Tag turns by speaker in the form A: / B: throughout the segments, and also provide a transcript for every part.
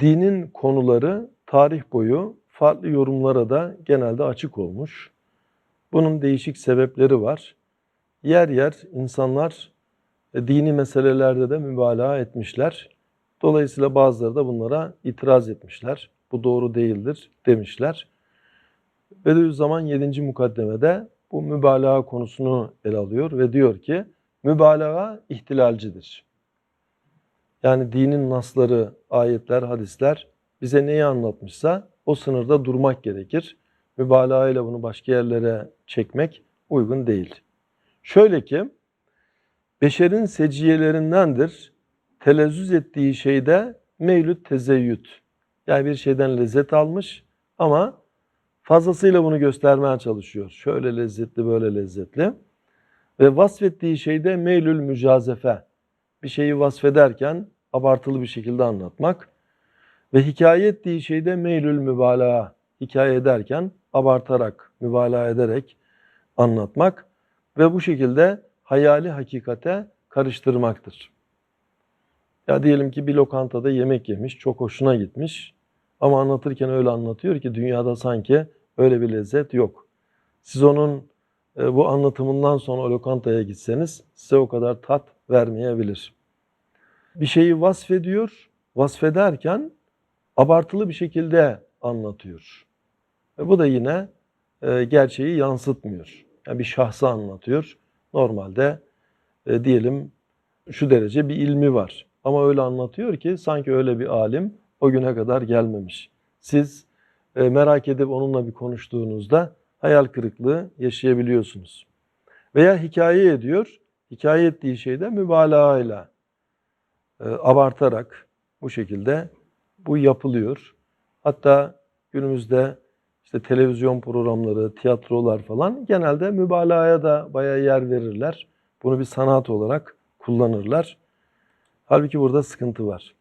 A: Dinin konuları tarih boyu farklı yorumlara da genelde açık olmuş. Bunun değişik sebepleri var. Yer yer insanlar e, dini meselelerde de mübalağa etmişler. Dolayısıyla bazıları da bunlara itiraz etmişler. Bu doğru değildir demişler. Bediüzzaman 7. mukaddemede bu mübalağa konusunu ele alıyor ve diyor ki mübalağa ihtilalcidir. Yani dinin nasları, ayetler, hadisler bize neyi anlatmışsa o sınırda durmak gerekir. Mübalağa ile bunu başka yerlere çekmek uygun değil. Şöyle ki, beşerin seciyelerindendir telezzüz ettiği şeyde mevlüt tezeyyüt. Yani bir şeyden lezzet almış ama fazlasıyla bunu göstermeye çalışıyor. Şöyle lezzetli, böyle lezzetli. Ve vasfettiği şeyde meylül mücazefe. Bir şeyi vasfederken abartılı bir şekilde anlatmak. Ve hikaye ettiği şeyde meylül mübalağa. Hikaye ederken abartarak, mübalağa ederek anlatmak. Ve bu şekilde hayali hakikate karıştırmaktır. Ya diyelim ki bir lokantada yemek yemiş, çok hoşuna gitmiş. Ama anlatırken öyle anlatıyor ki dünyada sanki öyle bir lezzet yok. Siz onun e, bu anlatımından sonra o lokantaya gitseniz size o kadar tat vermeyebilir. Bir şeyi vasfediyor, vasfederken abartılı bir şekilde anlatıyor. Ve bu da yine e, gerçeği yansıtmıyor. Yani bir şahsı anlatıyor. Normalde e, diyelim şu derece bir ilmi var. Ama öyle anlatıyor ki sanki öyle bir alim o güne kadar gelmemiş. Siz e, merak edip onunla bir konuştuğunuzda hayal kırıklığı yaşayabiliyorsunuz. Veya hikaye ediyor. Hikaye ettiği şeyde mübalağayla, e, abartarak bu şekilde bu yapılıyor. Hatta günümüzde işte televizyon programları, tiyatrolar falan genelde mübalağaya da bayağı yer verirler. Bunu bir sanat olarak kullanırlar. Halbuki burada sıkıntı var.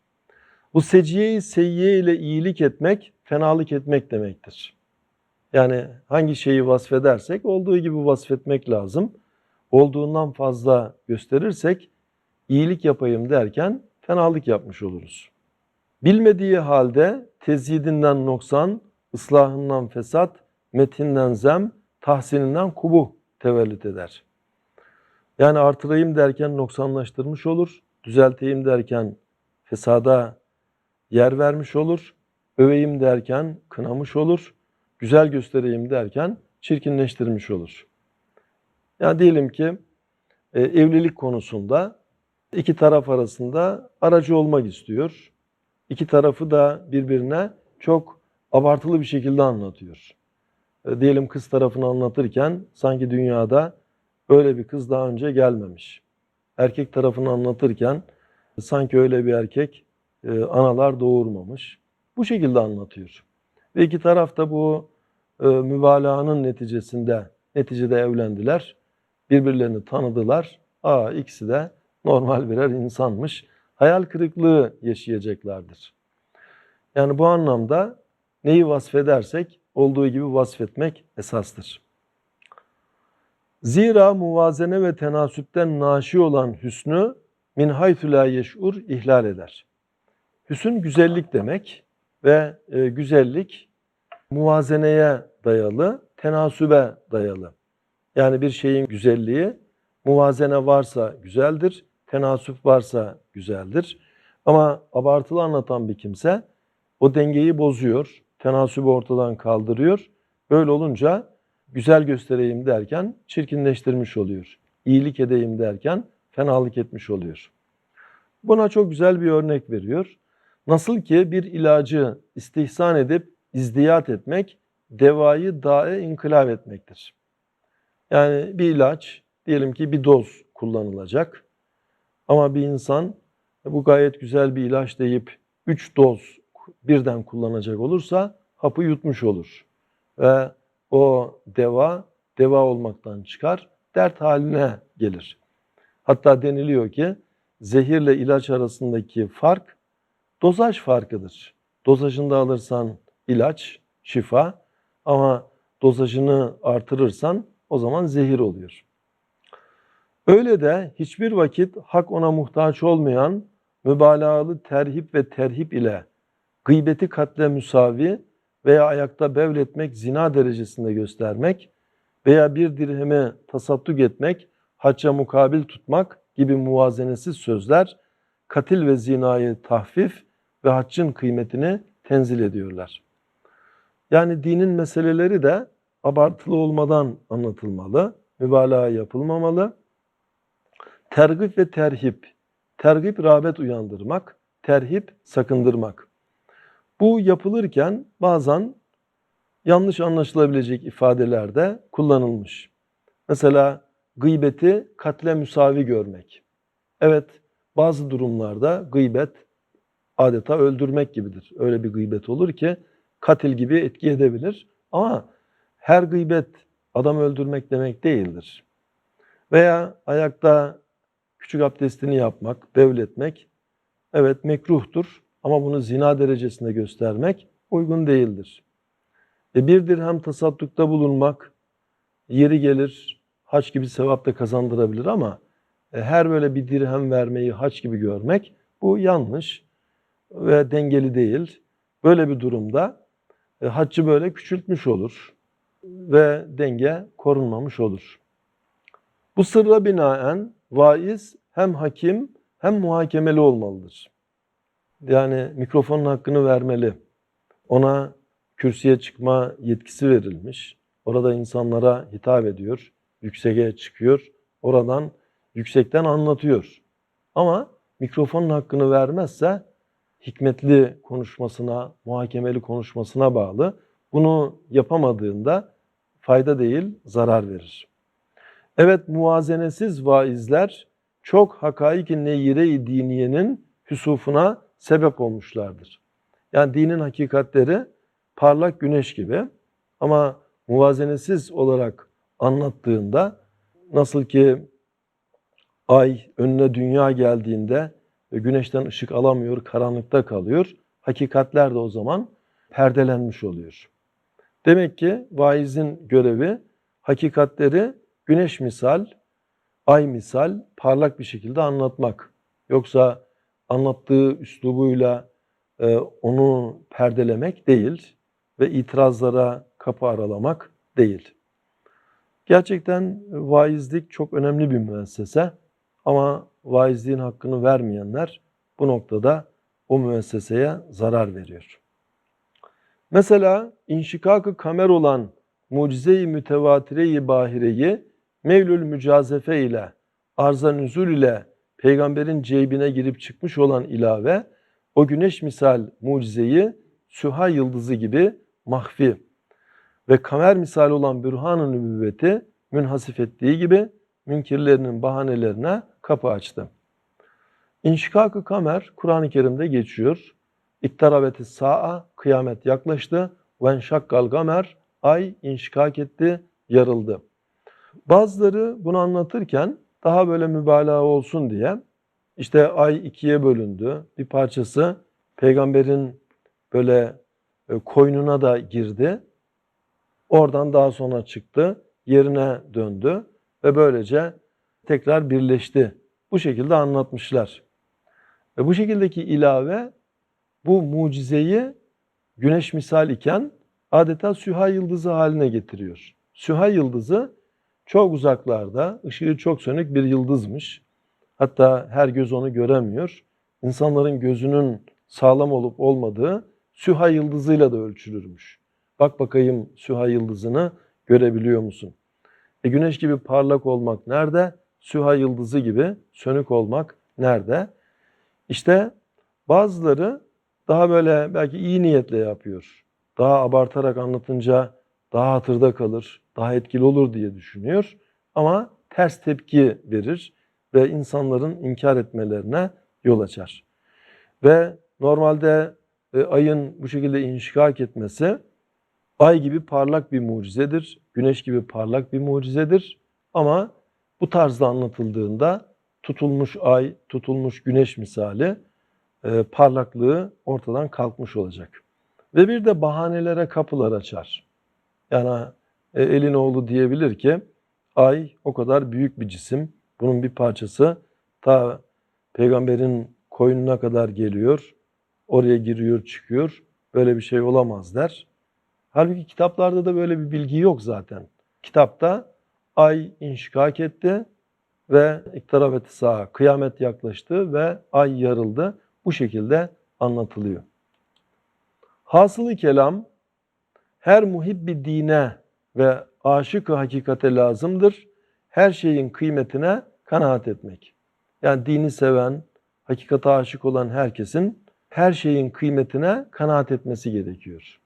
A: Bu seciye-i seyyiye ile iyilik etmek, fenalık etmek demektir. Yani hangi şeyi vasfedersek olduğu gibi vasfetmek lazım. Olduğundan fazla gösterirsek iyilik yapayım derken fenalık yapmış oluruz. Bilmediği halde tezyidinden noksan, ıslahından fesat, metinden zem, tahsininden kubuh tevellüt eder. Yani artırayım derken noksanlaştırmış olur, düzelteyim derken fesada yer vermiş olur, öveyim derken kınamış olur, güzel göstereyim derken çirkinleştirmiş olur. Yani diyelim ki e, evlilik konusunda iki taraf arasında aracı olmak istiyor. İki tarafı da birbirine çok abartılı bir şekilde anlatıyor. E, diyelim kız tarafını anlatırken sanki dünyada öyle bir kız daha önce gelmemiş. Erkek tarafını anlatırken sanki öyle bir erkek e, analar doğurmamış. Bu şekilde anlatıyor. Ve iki taraf da bu e, mübalağanın neticesinde neticede evlendiler. Birbirlerini tanıdılar. Aa ikisi de normal birer insanmış. Hayal kırıklığı yaşayacaklardır. Yani bu anlamda neyi vasfedersek olduğu gibi vasfetmek esastır. Zira muvazene ve tenasüpten naşi olan hüsnü min haythu yeş'ur ihlal eder. Hüsn güzellik demek ve e, güzellik muvazeneye dayalı, tenasübe dayalı. Yani bir şeyin güzelliği muvazene varsa güzeldir, tenasüp varsa güzeldir. Ama abartılı anlatan bir kimse o dengeyi bozuyor, tenasübü ortadan kaldırıyor. Böyle olunca güzel göstereyim derken çirkinleştirmiş oluyor. İyilik edeyim derken fenalık etmiş oluyor. Buna çok güzel bir örnek veriyor. Nasıl ki bir ilacı istihsan edip izdiyat etmek, devayı dae inkılap etmektir. Yani bir ilaç, diyelim ki bir doz kullanılacak. Ama bir insan bu gayet güzel bir ilaç deyip 3 doz birden kullanacak olursa hapı yutmuş olur. Ve o deva, deva olmaktan çıkar, dert haline gelir. Hatta deniliyor ki zehirle ilaç arasındaki fark dozaj farkıdır. Dozajında alırsan ilaç, şifa ama dozajını artırırsan o zaman zehir oluyor. Öyle de hiçbir vakit hak ona muhtaç olmayan mübalağalı terhip ve terhip ile gıybeti katle müsavi veya ayakta bevletmek zina derecesinde göstermek veya bir dirhemi tasadduk etmek, hacca mukabil tutmak gibi muvazenesiz sözler katil ve zinayı tahfif ve haccın kıymetini tenzil ediyorlar. Yani dinin meseleleri de abartılı olmadan anlatılmalı, mübalağa yapılmamalı. Tergip ve terhip, tergip rağbet uyandırmak, terhip sakındırmak. Bu yapılırken bazen yanlış anlaşılabilecek ifadeler de kullanılmış. Mesela gıybeti katle müsavi görmek. Evet, bazı durumlarda gıybet adeta öldürmek gibidir. Öyle bir gıybet olur ki katil gibi etki edebilir. Ama her gıybet adam öldürmek demek değildir. Veya ayakta küçük abdestini yapmak, bevletmek evet mekruhtur ama bunu zina derecesinde göstermek uygun değildir. E bir dirhem tasaddukta bulunmak yeri gelir haç gibi sevap da kazandırabilir ama e, her böyle bir dirhem vermeyi haç gibi görmek bu yanlış ve dengeli değil. Böyle bir durumda e, haccı böyle küçültmüş olur ve denge korunmamış olur. Bu sırra binaen vaiz hem hakim hem muhakemeli olmalıdır. Yani mikrofonun hakkını vermeli. Ona kürsüye çıkma yetkisi verilmiş. Orada insanlara hitap ediyor, yükseğe çıkıyor. Oradan yüksekten anlatıyor. Ama mikrofonun hakkını vermezse hikmetli konuşmasına, muhakemeli konuşmasına bağlı. Bunu yapamadığında fayda değil, zarar verir. Evet muvazenesiz vaizler çok hakaik-i neyire-i diniyenin hüsufuna sebep olmuşlardır. Yani dinin hakikatleri parlak güneş gibi ama muvazenesiz olarak anlattığında nasıl ki ay önüne dünya geldiğinde güneşten ışık alamıyor, karanlıkta kalıyor. Hakikatler de o zaman perdelenmiş oluyor. Demek ki vaizin görevi hakikatleri güneş misal, ay misal parlak bir şekilde anlatmak. Yoksa anlattığı üslubuyla e, onu perdelemek değil ve itirazlara kapı aralamak değil. Gerçekten vaizlik çok önemli bir müessese ama vaizliğin hakkını vermeyenler bu noktada o müesseseye zarar veriyor. Mesela inşikakı kamer olan mucize-i mütevatire-i bahireyi mevlül mücazefe ile arza nüzul ile peygamberin ceybine girip çıkmış olan ilave o güneş misal mucizeyi süha yıldızı gibi mahfi ve kamer misal olan bürhan-ı nübüvveti münhasif ettiği gibi münkirlerinin bahanelerine kapı açtı. İnşikak-ı kamer Kur'an-ı Kerim'de geçiyor. İktarabeti sa'a kıyamet yaklaştı. Ve enşakkal gamer ay inşikak etti, yarıldı. Bazıları bunu anlatırken daha böyle mübalağa olsun diye işte ay ikiye bölündü. Bir parçası peygamberin böyle e, koynuna da girdi. Oradan daha sonra çıktı, yerine döndü ve böylece tekrar birleşti. Bu şekilde anlatmışlar. Ve bu şekildeki ilave bu mucizeyi güneş misal iken adeta süha yıldızı haline getiriyor. Süha yıldızı çok uzaklarda, ışığı çok sönük bir yıldızmış. Hatta her göz onu göremiyor. İnsanların gözünün sağlam olup olmadığı Süha yıldızıyla da ölçülürmüş. Bak bakayım Süha yıldızını görebiliyor musun? E güneş gibi parlak olmak nerede? Süha yıldızı gibi sönük olmak nerede? İşte bazıları daha böyle belki iyi niyetle yapıyor. Daha abartarak anlatınca daha hatırda kalır, daha etkili olur diye düşünüyor. Ama ters tepki verir ve insanların inkar etmelerine yol açar. Ve normalde e, ayın bu şekilde inşikak etmesi ay gibi parlak bir mucizedir, güneş gibi parlak bir mucizedir. Ama bu tarzda anlatıldığında tutulmuş ay, tutulmuş güneş misali e, parlaklığı ortadan kalkmış olacak. Ve bir de bahanelere kapılar açar. Yani e, elin oğlu diyebilir ki ay o kadar büyük bir cisim, bunun bir parçası ta peygamberin koynuna kadar geliyor. oraya giriyor çıkıyor. Böyle bir şey olamaz der. Halbuki kitaplarda da böyle bir bilgi yok zaten. Kitapta ay inşikak etti ve iktarabeti sağa kıyamet yaklaştı ve ay yarıldı. Bu şekilde anlatılıyor. Hasılı kelam her muhibbi dine ve aşık hakikate lazımdır. Her şeyin kıymetine kanaat etmek. Yani dini seven, hakikate aşık olan herkesin her şeyin kıymetine kanaat etmesi gerekiyor.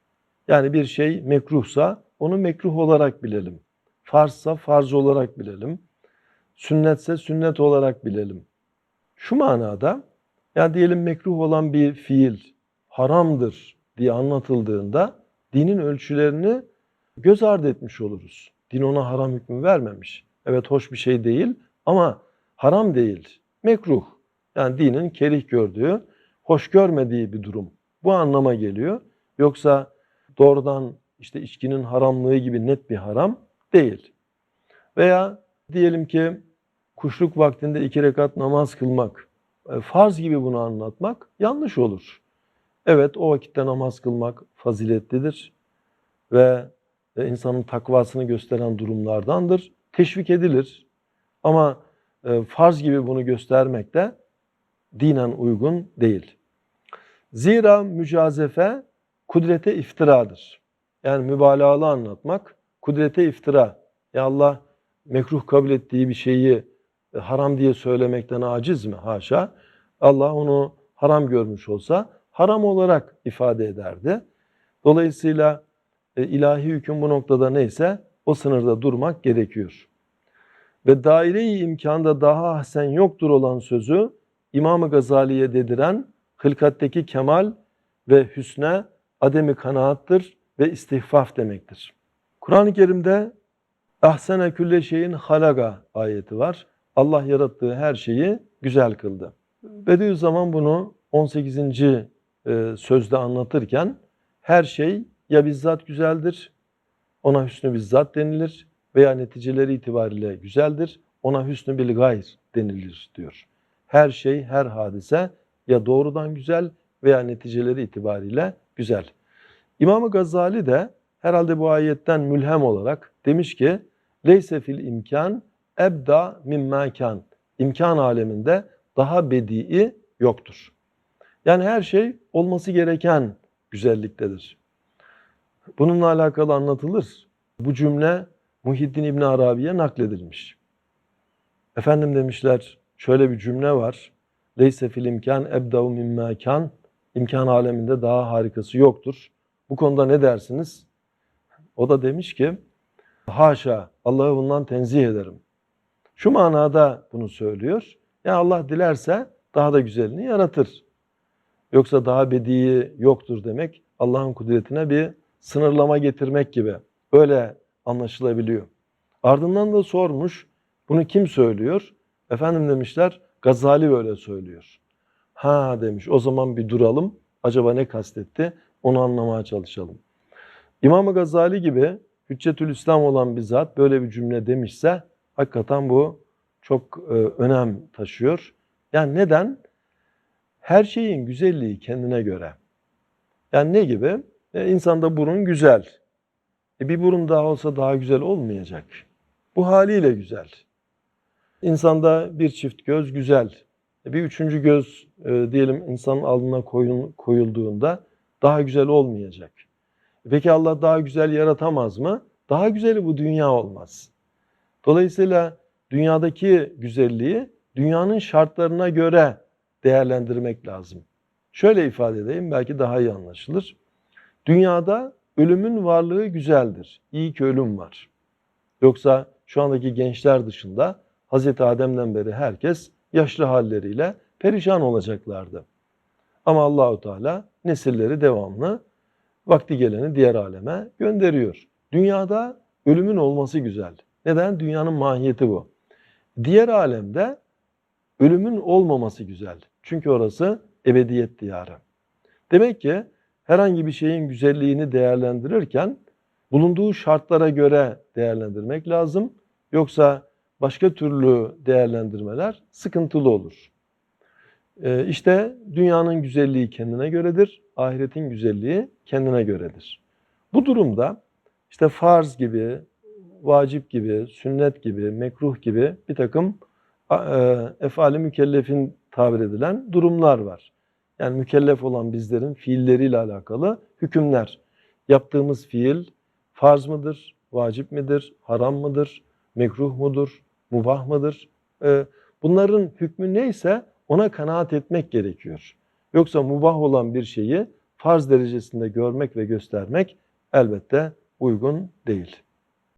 A: Yani bir şey mekruhsa onu mekruh olarak bilelim. Farzsa farz olarak bilelim. Sünnetse sünnet olarak bilelim. Şu manada yani diyelim mekruh olan bir fiil haramdır diye anlatıldığında dinin ölçülerini göz ardı etmiş oluruz. Din ona haram hükmü vermemiş. Evet hoş bir şey değil ama haram değil. Mekruh. Yani dinin kerih gördüğü, hoş görmediği bir durum. Bu anlama geliyor. Yoksa doğrudan işte içkinin haramlığı gibi net bir haram değil. Veya diyelim ki kuşluk vaktinde iki rekat namaz kılmak, farz gibi bunu anlatmak yanlış olur. Evet o vakitte namaz kılmak faziletlidir ve e, insanın takvasını gösteren durumlardandır. Teşvik edilir ama e, farz gibi bunu göstermek de dinen uygun değil. Zira mücazefe kudrete iftiradır. Yani mübalağalı anlatmak kudrete iftira. Ya Allah mekruh kabul ettiği bir şeyi e, haram diye söylemekten aciz mi? Haşa. Allah onu haram görmüş olsa haram olarak ifade ederdi. Dolayısıyla e, ilahi hüküm bu noktada neyse o sınırda durmak gerekiyor. Ve daire-i imkanda daha ahsen yoktur olan sözü İmam-ı Gazali'ye dediren hılkatteki kemal ve hüsne ademi kanaattır ve istihfaf demektir. Kur'an-ı Kerim'de ahsene külle şeyin halaga ayeti var. Allah yarattığı her şeyi güzel kıldı. Bediüzzaman bunu 18. e, sözde anlatırken her şey ya bizzat güzeldir, ona hüsnü bizzat denilir veya neticeleri itibariyle güzeldir, ona hüsnü bil gayr denilir diyor. Her şey, her hadise ya doğrudan güzel veya neticeleri itibariyle güzel. İmam-ı Gazali de herhalde bu ayetten mülhem olarak demiş ki Leyse fil imkan ebda mimma kan. İmkan aleminde daha bedii yoktur. Yani her şey olması gereken güzelliktedir. Bununla alakalı anlatılır. Bu cümle Muhiddin İbn Arabi'ye nakledilmiş. Efendim demişler şöyle bir cümle var. Leyse fil imkan ebdav mimma kan. İmkan aleminde daha harikası yoktur. Bu konuda ne dersiniz? O da demiş ki haşa Allah'ı bundan tenzih ederim. Şu manada bunu söylüyor. Ya Allah dilerse daha da güzelini yaratır. Yoksa daha bedii yoktur demek Allah'ın kudretine bir sınırlama getirmek gibi. Öyle anlaşılabiliyor. Ardından da sormuş, bunu kim söylüyor? Efendim demişler, Gazali böyle söylüyor. Ha demiş, o zaman bir duralım. Acaba ne kastetti? Onu anlamaya çalışalım. İmam-ı Gazali gibi Hüccetül İslam olan bir zat böyle bir cümle demişse hakikaten bu çok e, önem taşıyor. Yani neden? Her şeyin güzelliği kendine göre. Yani ne gibi? E, insanda burun güzel. E, bir burun daha olsa daha güzel olmayacak. Bu haliyle güzel. İnsanda bir çift göz güzel. E, bir üçüncü göz e, diyelim insanın alnına koyun, koyulduğunda daha güzel olmayacak. E, peki Allah daha güzel yaratamaz mı? Daha güzeli bu dünya olmaz. Dolayısıyla dünyadaki güzelliği dünyanın şartlarına göre değerlendirmek lazım. Şöyle ifade edeyim belki daha iyi anlaşılır. Dünyada ölümün varlığı güzeldir. İyi ki ölüm var. Yoksa şu andaki gençler dışında Hazreti Adem'den beri herkes yaşlı halleriyle perişan olacaklardı. Ama Allahu Teala nesilleri devamlı vakti geleni diğer aleme gönderiyor. Dünyada ölümün olması güzel. Neden? Dünyanın mahiyeti bu. Diğer alemde ölümün olmaması güzel. Çünkü orası ebediyet diyarı. Demek ki herhangi bir şeyin güzelliğini değerlendirirken bulunduğu şartlara göre değerlendirmek lazım. Yoksa başka türlü değerlendirmeler sıkıntılı olur. Ee, işte dünyanın güzelliği kendine göredir, ahiretin güzelliği kendine göredir. Bu durumda işte farz gibi, vacip gibi, sünnet gibi, mekruh gibi bir takım e, efali mükellefin tabir edilen durumlar var. Yani mükellef olan bizlerin fiilleriyle alakalı hükümler. Yaptığımız fiil farz mıdır, vacip midir, haram mıdır, mekruh mudur, mubah mıdır? Ee, Bunların hükmü neyse ona kanaat etmek gerekiyor. Yoksa mubah olan bir şeyi farz derecesinde görmek ve göstermek elbette uygun değil.